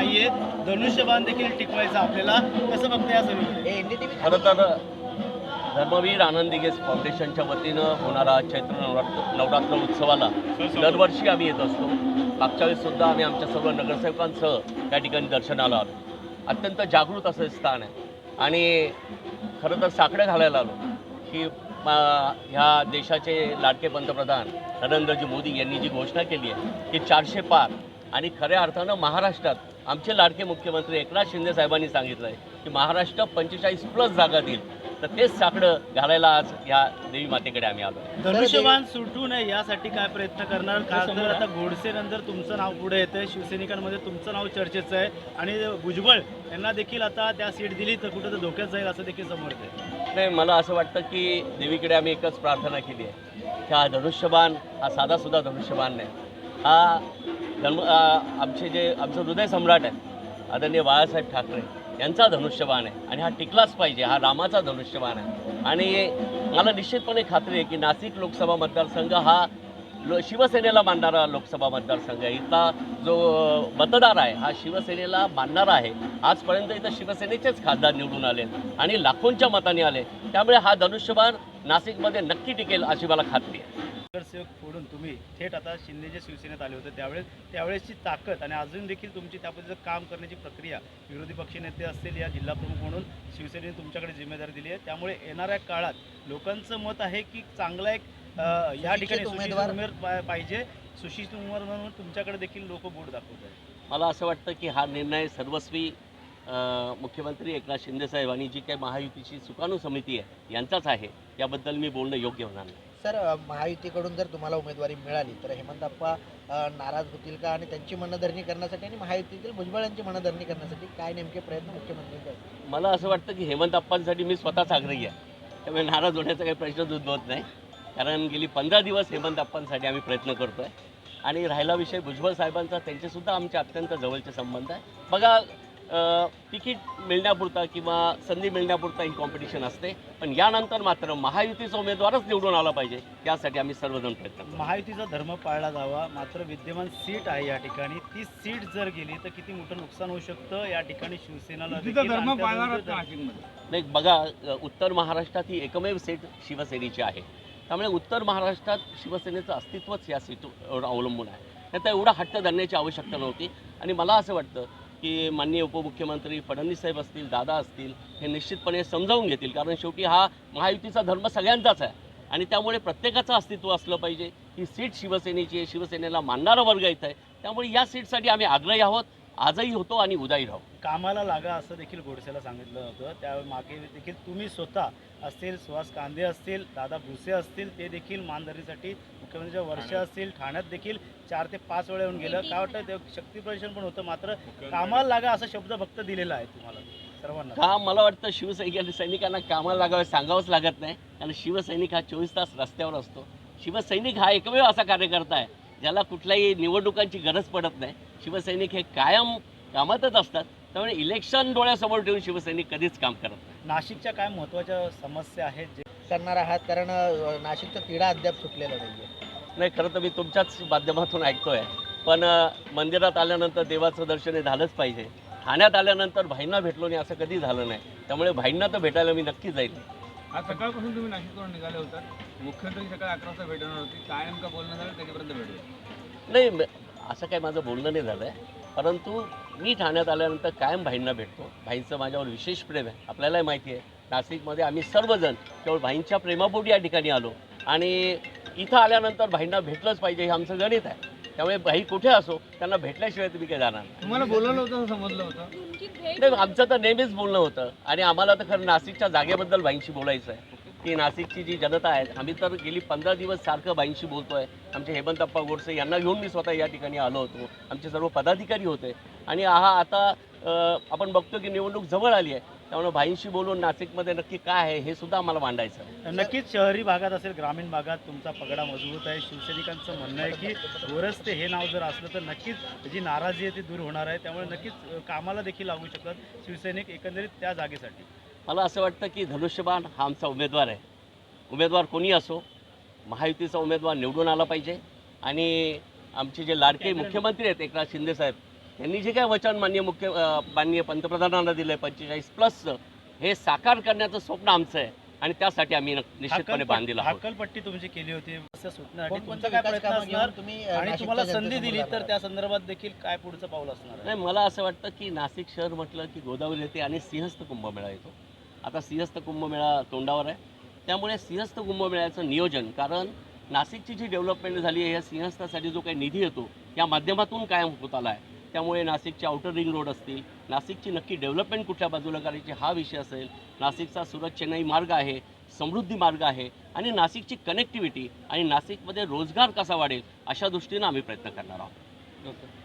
नाहीये. धनुष्यबाण देखील टिकवायचं आपल्याला. कसं बघता या हे एनडीटीव्ही खरं तर धर्मवीर आनंद दिगेस फाउंडेशनच्या वतीनं होणारा चैत्र नवरात्र नवरात्र उत्सवाला दरवर्षी आम्ही येत असतो. मागच्या वेळेस सुद्धा आम्ही आमच्या सर्व नगरसेवकांसह त्या ठिकाणी दर्शनाला आलो. अत्यंत जागृत असं स्थान आहे. आणि खरं तर साकडं घालायला आलो की ह्या देशाचे लाडके पंतप्रधान नरेंद्रजी मोदी यांनी जी घोषणा केली आहे की चारशे पार आणि खऱ्या अर्थानं महाराष्ट्रात आमचे लाडके मुख्यमंत्री एकनाथ शिंदे साहेबांनी सांगितलं आहे की महाराष्ट्र पंचेचाळीस प्लस जागा देईल. तर तेच साकडं घालायला आज ह्या देवी मातेकडे आम्ही आलो धनुष्यबाण सुटू नये यासाठी काय प्रयत्न करणार? का तर आता गोडसे नंतर तुमचं नाव पुढे येतंय. शिवसैनिकांमध्ये तुमचं नाव चर्चेचं आहे. आणि भुजबळ यांना देखील आता त्या सीट दिली तर कुठं तर धोक्यात जाईल असं देखील समोर येतंय. नाही मला असं वाटतं की देवीकडे आम्ही एकच प्रार्थना केली आहे. की हा धनुष्यबाण हा साधासुद्धा धनुष्यबाण नाही. हा धर्म आमचे जे आमचं हृदय सम्राट आहे आदरणीय बाळासाहेब ठाकरे यांचा धनुष्यबाण आहे आणि हा टिकलाच पाहिजे हा रामाचा धनुष्यबाण आहे. आणि मला निश्चितपणे खात्री आहे की नाशिक लोकसभा मतदारसंघ हा लो शिवसेनेला मानणारा लोकसभा मतदारसंघ आहे. इथला जो मतदार आहे हा शिवसेनेला मानणारा आहे. आजपर्यंत इथं शिवसेनेचेच खासदार निवडून आले आणि लाखोंच्या मताने आले. त्यामुळे हा धनुष्यबाण नाशिकमध्ये नक्की टिकेल अशी मला खात्री आहे. नगरसेवक फोडून तुम्ही थेट आता शिंदे जे शिवसेनेत आले होते त्यावेळेस त्यावेळेसची ताकद आणि अजून देखील तुमची त्या पद्धतीचं काम करण्याची प्रक्रिया विरोधी पक्षनेते असतील या जिल्हा प्रमुख म्हणून शिवसेनेने तुमच्याकडे जिम्मेदारी दिली आहे. त्यामुळे येणाऱ्या काळात लोकांचं मत आहे की चांगला एक या ठिकाणी उमेदवार. पाहिजे. सुशिक्षित उमेदवार म्हणून तुमच्याकडे देखील लोक बोट दाखवत आहेत. मला असं वाटतं की हा निर्णय सर्वस्वी मुख्यमंत्री एकनाथ शिंदेसाहेब आणि जी काही महायुतीची सुकाणू समिती आहे यांचाच आहे. याबद्दल मी बोलणं योग्य होणार नाही. सर महायुतीकडून जर तुम्हाला उमेदवारी मिळाली तर हेमंत अप्पा नाराज होतील का? आणि त्यांची मनधरणी करण्यासाठी आणि महायुतीतील भुजबळांची मनधरणी करण्यासाठी काय नेमके प्रयत्न मुख्यमंत्री मला असं वाटतं की हेमंत अप्पांसाठी मी स्वतःच आग्रही आहे. त्यामुळे नाराज होण्याचा काही प्रश्नच उद्भवत नाही. कारण गेली पंधरा दिवस हेमंत अप्पांसाठी आम्ही प्रयत्न करतो आहे आणि राहिला विषय भुजबळ साहेबांचा त्यांचेसुद्धा आमचे अत्यंत जवळचे संबंध आहे. बघा तिकीट मिळण्यापुरता किंवा संधी मिळण्यापुरता ही कॉम्पिटिशन असते. पण यानंतर मात्र महायुतीचा उमेदवारच निवडून आला पाहिजे यासाठी आम्ही सर्वजण प्रयत्न करतो. महायुतीचा धर्म पाळला जावा मात्र विद्यमान सीट आहे या ठिकाणी. ती सीट जर गेली तर किती मोठं नुकसान होऊ शकतं? या ठिकाणी शिवसेनाला धर्म नाही बघा उत्तर महाराष्ट्रात ही एकमेव सीट शिवसेनेची आहे. त्यामुळे उत्तर महाराष्ट्रात शिवसेनेचं अस्तित्वच या सीटवर अवलंबून आहे. नाही तर एवढा हट्ट धरण्याची आवश्यकता नव्हती. आणि मला असं वाटतं की माननीय उपमुख्यमंत्री फडणवीस साहेब असतील दादा असतील हे निश्चितपणे समजावून घेतील. कारण शेवटी हा महायुतीचा धर्म सगळ्यांचाच आहे. आणि त्यामुळे प्रत्येकाचं अस्तित्व असलं पाहिजे. ही सीट शिवसेनेची आहे. शिवसेनेला मानणारा वर्ग इथं आहे. त्यामुळे या सीटसाठी आम्ही आग्रही आहोत. आजही होतो आणि उद्याही राहू. कामाला लागा असं देखील गोडसेला सांगितलं होतं. त्या मागे देखील तुम्ही स्वतः असतील सुहास कांदे असतील दादा भुसे असतील ते देखील मानधरीसाठी मुख्यमंत्रीच्या वर्ष असतील ठाण्यात देखील चार ते पाच वेळा येऊन गेलं. काय वाटतं ते शक्तीप्रदर्शन पण होतं मात्र कामाला लागा असा शब्द फक्त दिलेला आहे तुम्हाला सर्वांना. काम मला वाटतं शिवसैनिक सैनिकांना कामाला लागावं सांगावंच लागत नाही. कारण शिवसैनिक हा चोवीस तास रस्त्यावर असतो. शिवसैनिक हा एकमेव असा कार्यकर्ता आहे ज्याला कुठल्याही निवडणुकांची गरज पडत नाही. शिवसैनिक हे कायम कामातच असतात. त्यामुळे इलेक्शन डोळ्यासमोर ठेवून शिवसैनिक कधीच काम करत नाही. नाशिकच्या काय महत्त्वाच्या समस्या आहेत जे करणार आहात? कारण नाशिकचा तिढा अद्याप सुटलेला नाही नाही खरं तर मी तुमच्याच माध्यमातून ऐकतोय. पण अ, मंदिरात आल्यानंतर देवाचं दर्शन हे झालंच पाहिजे. ठाण्यात आल्यानंतर भाईंना भेटलो नाही असं कधी झालं नाही. त्यामुळे भाईंना तर भेटायला मी नक्की जाईल. आज सकाळपासून तुम्ही नाशिकवरून निघाले होतात मुख्यमंत्री सकाळी अकरा वाजता भेटणार होती. काय नेमकं बोलणं झालं? त्याच्यापर्यंत भेटूया. नाही असं काही माझं बोलणं नाही झालं आहे परंतु मी ठाण्यात आल्यानंतर कायम भाईंना भेटतो. भाईंचं माझ्यावर विशेष प्रेम आहे. आपल्यालाही माहिती आहे. नाशिकमध्ये आम्ही सर्वजण केवळ भाईंच्या प्रेमापोटी या ठिकाणी आलो. आणि इथं आल्यानंतर भाईंना भेटलंच पाहिजे हे आमचं गणित आहे. त्यामुळे भाई कुठे असो त्यांना भेटल्याशिवाय तुम्ही काय जाणार. तुम्हाला बोलवलं होतं समजलं होतं? नाही आमचं तर नेहमीच बोलणं होतं. आणि आम्हाला तर खरं नाशिकच्या जागेबद्दल बाईंशी बोलायचं आहे की नाशिकची जी जनता आहे आम्ही तर गेली पंधरा दिवस सारखं बाईंशी बोलतोय. आमचे हेमंतप्पा गोडसे यांना घेऊन मी स्वतः या ठिकाणी आलो होतो. आमचे सर्व पदाधिकारी होते. आणि हा आता आपण बघतो की निवडणूक जवळ आली आहे. त्यामुळे भाईंशी बोलून नाशिकमध्ये नक्की काय आहे हे सुद्धा आम्हाला मांडायचं आहे. नक्कीच शहरी भागात असेल ग्रामीण भागात तुमचा पगडा मजबूत आहे. शिवसैनिकांचं म्हणणं आहे की गोरस्ते हे नाव जर असलं तर नक्कीच जी नाराजी आहे ती दूर होणार आहे. त्यामुळे नक्कीच अ, कामाला देखील लागू शकतात शिवसैनिक एकंदरीत त्या जागेसाठी. मला असं वाटतं की धनुष्यबाण हा आमचा उमेदवार आहे. उमेदवार कोणी असो महायुतीचा उमेदवार निवडून आला पाहिजे. आणि आमचे जे लाडके मुख्यमंत्री आहेत एकनाथ शिंदेसाहेब त्यांनी जे काय वचन मान्य मुख्य माननीय पंतप्रधानांना दिलं आहे पंचेचाळीस प्लसचं हे साकार करण्याचं स्वप्न आमचं आहे. आणि त्यासाठी आम्ही निश्चितपणे बांधील आहोत. हाकलपट्टी तुमची केली होती. समस्या सुटण्यासाठी तुमचा काय प्रयत्न असणार? आणि तुम्हाला संधी दिली तर त्या संदर्भात देखील काय पुढचं पाऊल असणार आहे? नाही मला असं वाटतं की नाशिक शहर म्हटलं की गोदावरी येते आणि सिंहस्थ कुंभमेळा येतो. आता सिंहस्थ कुंभमेळा तोंडावर आहे. त्यामुळे सिंहस्थ कुंभमेळ्याचं नियोजन कारण नाशिकची जी डेव्हलपमेंट झाली आहे या सिंहस्थासाठी जो काही निधी येतो या माध्यमातून कायम होत आला आहे. त्यामुळे नाशिकचे आउटर रिंग रोड असतील नाशिकची नक्की डेव्हलपमेंट कुठल्या बाजूला करायची हा विषय असेल नाशिकचा सुरत चेन्नई मार्ग आहे समृद्धी मार्ग आहे आणि नाशिकची कनेक्टिव्हिटी आणि नाशिकमध्ये रोजगार कसा वाढेल अशा दृष्टीनं आम्ही प्रयत्न करणार आहोत.